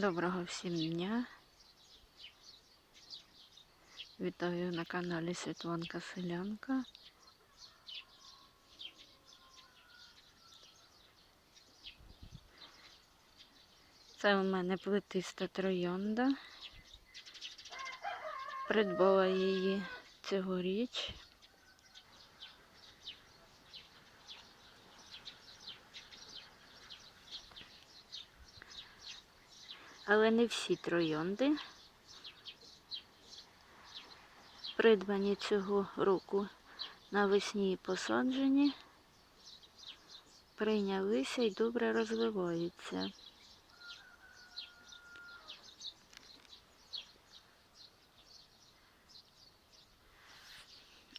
Доброго всім дня. Вітаю на каналі Світланка Селянка. Це у мене плетиста троянда. Придбала її цьогоріч. Але не всі троянди придбані цього року навесні посаджені, прийнялися і добре розвиваються.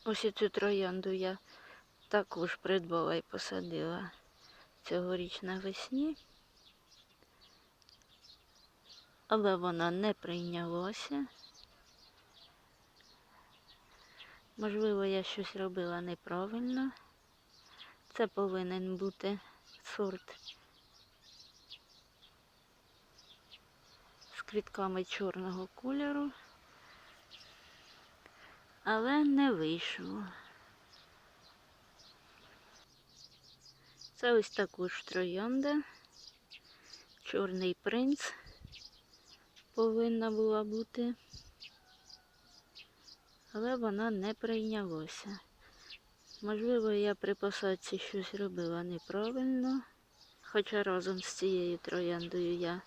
Ось цю троянду я також придбала і посадила цьогоріч навесні. Але вона не прийнялася. Можливо, я щось робила неправильно. Це повинен бути сорт з квітками чорного кольору, але не вийшло. Це ось також троянда, чорний принц повинна була бути, але вона не прийнялася. Можливо, я при посадці щось робила неправильно, хоча разом з цією трояндою я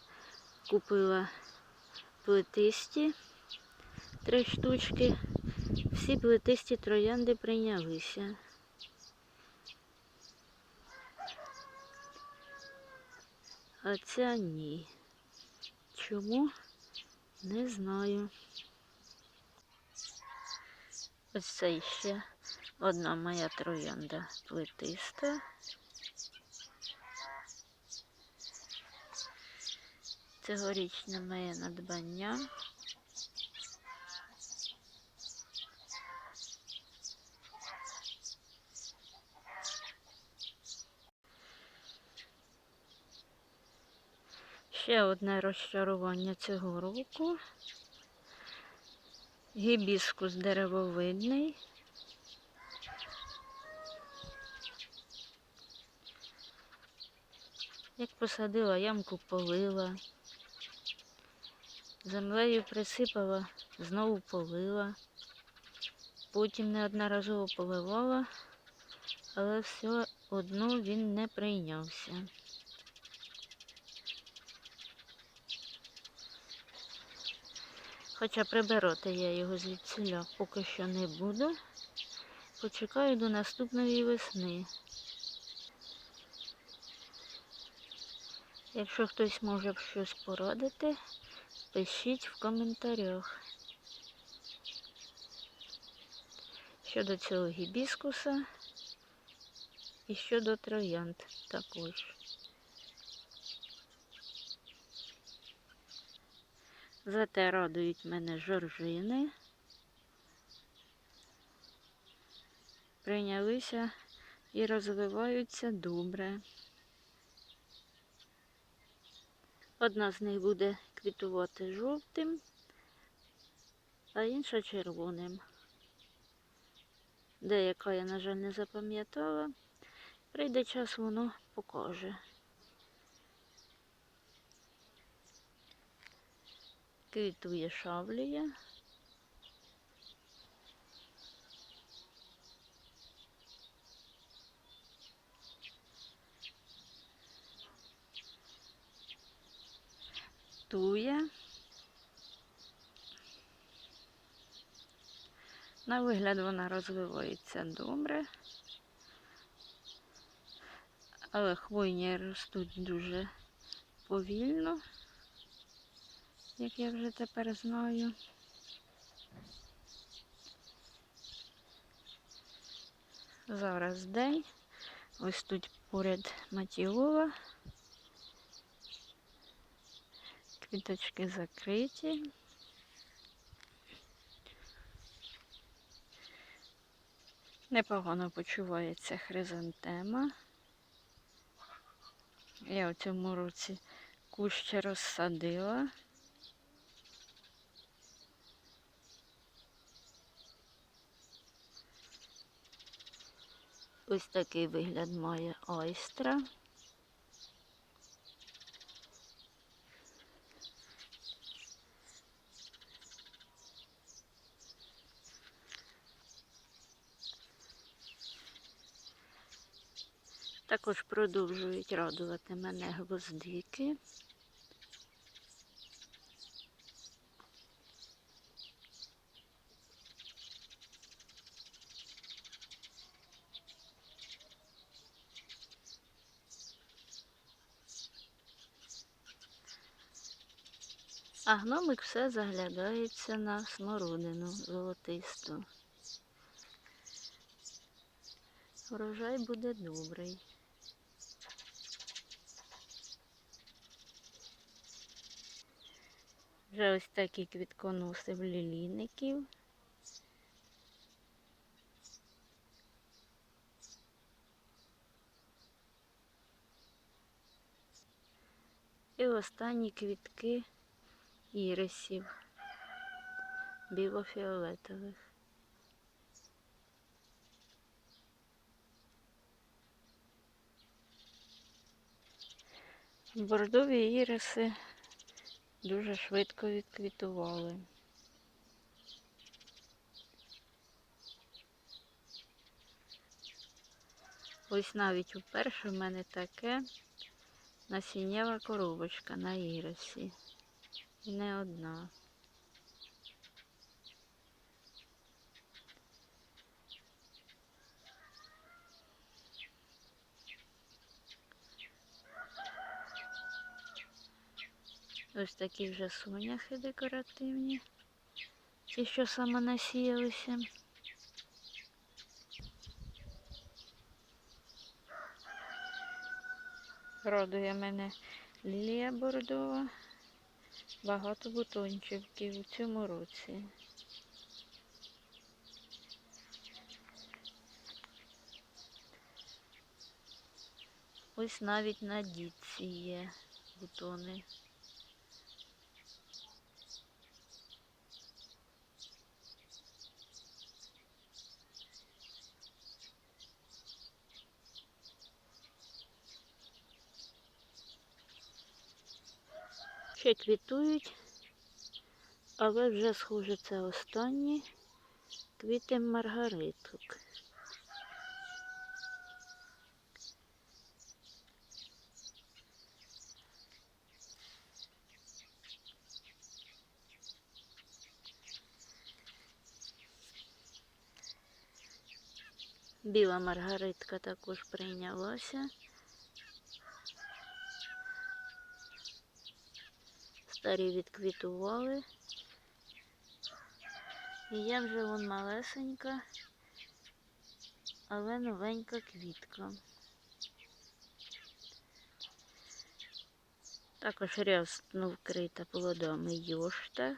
купила плетисті три штучки. Всі плетисті троянди прийнялися. А ця ні. Чому? Не знаю. Ось це ще одна моя троянда плетиста. Цьогорічне моє надбання. Ще одне розчарування цього року. Гібіскус деревовидний. Як посадила, ямку полила, землею присипала, знову полила, потім неодноразово поливала, але все одно він не прийнявся. Хоча прибирати я його звідсіля поки що не буду. Почекаю до наступної весни. Якщо хтось може щось порадити, пишіть в коментарях. Щодо цього гібіскуса і щодо троянд також. Зате радують мене жоржини. Прийнялися і розвиваються добре. Одна з них буде квітувати жовтим, а інша червоним. Деяка я, на жаль, не запам'ятала. Прийде час, воно покаже. Квітує шавлія. Тує. На вигляд вона розвивається добре, але хвойні ростуть дуже повільно як я вже тепер знаю. Зараз день. Ось тут поряд матіола. Квіточки закриті. Непогано почувається хризантема. Я у цьому році кущ розсадила. Ось такий вигляд має айстра. Також продовжують радувати мене гвоздики. А гномик все заглядається на смородину золотисту. Урожай буде добрий. Вже ось такі квітконоси в лілійників. І останні квітки ірисів білофіолетових. Бордові іриси дуже швидко відквітували. Ось навіть вперше в мене таке насіннєва коробочка на ірисі. Не одна. Ось такі вже соняхи декоративні. Ті, що саме насіялися. Радує мене лілія бордова. Багато бутончиків у цьому році. Ось навіть на дітці є бутони. Ще квітують, але вже схоже це останні квіти маргариток. Біла маргаритка також прийнялася. Старі відквітували. І я вже вон малесенька, але новенька квітка. Також рясно вкрита плодами йошта.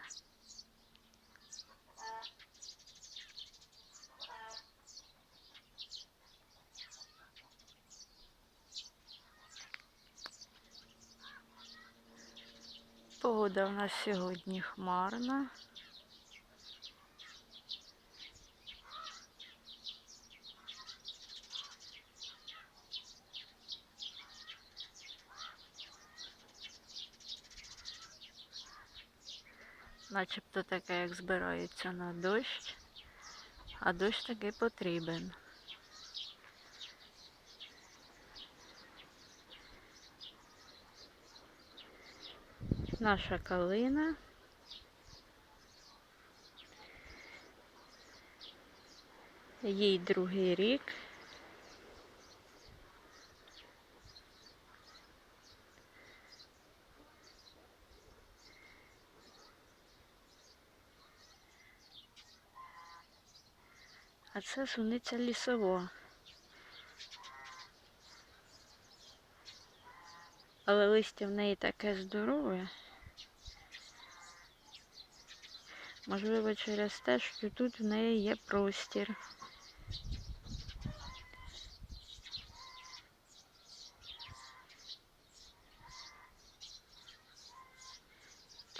Погода в нас сьогодні хмарна. Начебто таке, як збирається на дощ, а дощ таки потрібен. Наша калина. Їй другий рік. А це суниця лісова. Але листя в неї таке здорове. Можливо, через те, що тут в неї є простір.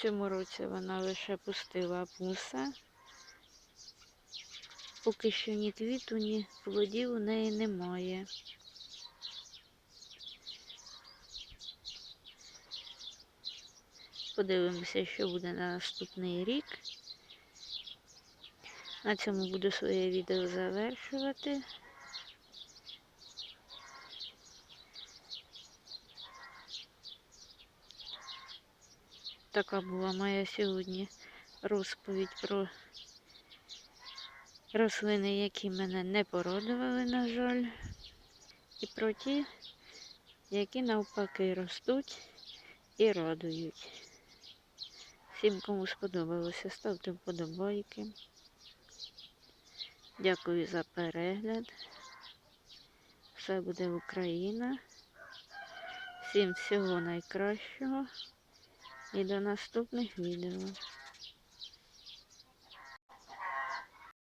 цьому році вона лише пустила пуса. Поки що ні квіту, ні плодів у неї немає. Подивимося, що буде на наступний рік. На цьому буду своє відео завершувати. Така була моя сьогодні розповідь про рослини, які мене не порадували, на жаль, і про ті, які навпаки ростуть і радують. Всім, кому сподобалося, ставте вподобайки. Дякую за перегляд. Все буде Україна. Всім всього найкращого і до наступних відео.